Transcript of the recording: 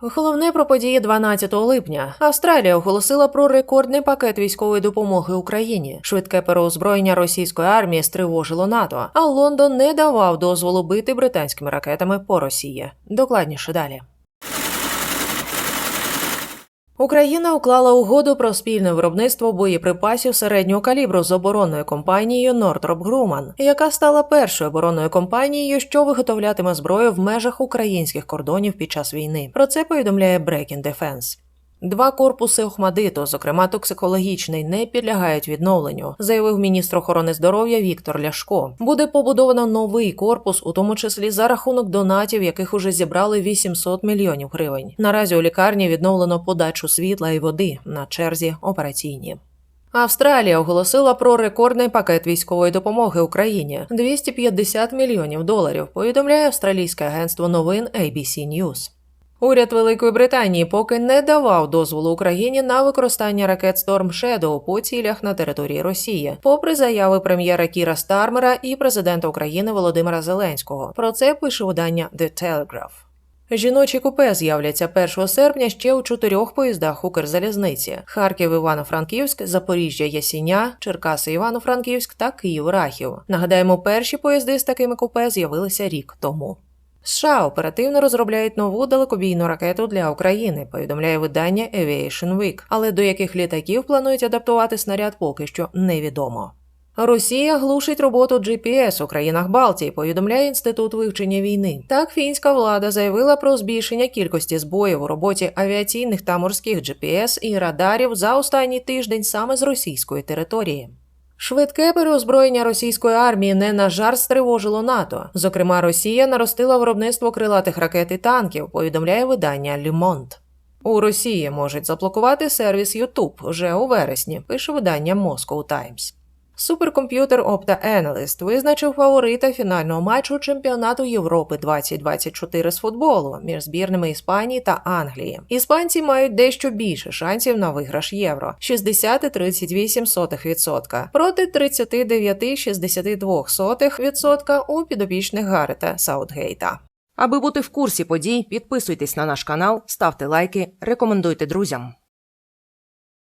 Головне про події 12 липня. Австралія оголосила про рекордний пакет військової допомоги Україні. Швидке переозброєння російської армії стривожило НАТО, а Лондон не давав дозволу бити британськими ракетами по Росії. Докладніше далі. Україна уклала угоду про спільне виробництво боєприпасів середнього калібру з оборонною компанією Northrop Grumman, яка стала першою оборонною компанією, що виготовлятиме зброю в межах українських кордонів під час війни. Про це повідомляє Breaking Defense. Два корпуси Охмадиту, зокрема токсикологічний, не підлягають відновленню, заявив міністр охорони здоров'я Віктор Ляшко. Буде побудовано новий корпус, у тому числі за рахунок донатів, яких уже зібрали 800 мільйонів гривень. Наразі у лікарні відновлено подачу світла і води на черзі операційні. Австралія оголосила про рекордний пакет військової допомоги Україні 250 мільйонів доларів. Повідомляє австралійське агентство новин ABC News. Уряд Великої Британії поки не давав дозволу Україні на використання ракет Storm Shadow по цілях на території Росії, попри заяви прем'єра Кіра Стармера і президента України Володимира Зеленського. Про це пише видання The Telegraph. Жіночі купе з'являться 1 серпня ще у чотирьох поїздах Укрзалізниці: Харків, Івано-Франківськ, Запоріжжя, Ясіня, Черкаси, Івано-Франківськ та Київ Рахів. Нагадаємо, перші поїзди з такими купе з'явилися рік тому. США оперативно розробляють нову далекобійну ракету для України, повідомляє видання Aviation Week, але до яких літаків планують адаптувати снаряд поки що невідомо. Росія глушить роботу GPS у країнах Балтії, повідомляє інститут вивчення війни. Так фінська влада заявила про збільшення кількості збоїв у роботі авіаційних та морських GPS і радарів за останній тиждень саме з російської території. Швидке переозброєння російської армії не на жарт стривожило НАТО. Зокрема, Росія наростила виробництво крилатих ракет і танків, повідомляє видання Лімонт. У Росії можуть заблокувати сервіс YouTube вже у вересні, пише видання Moscow Times. Суперкомп'ютер Opta Analyst визначив фаворита фінального матчу чемпіонату Європи 2024 з футболу між збірними Іспанії та Англії. Іспанці мають дещо більше шансів на виграш євро 60,38% проти 39,62% у підопічних Гарета Саутгейта. Аби бути в курсі подій, підписуйтесь на наш канал, ставте лайки, рекомендуйте друзям.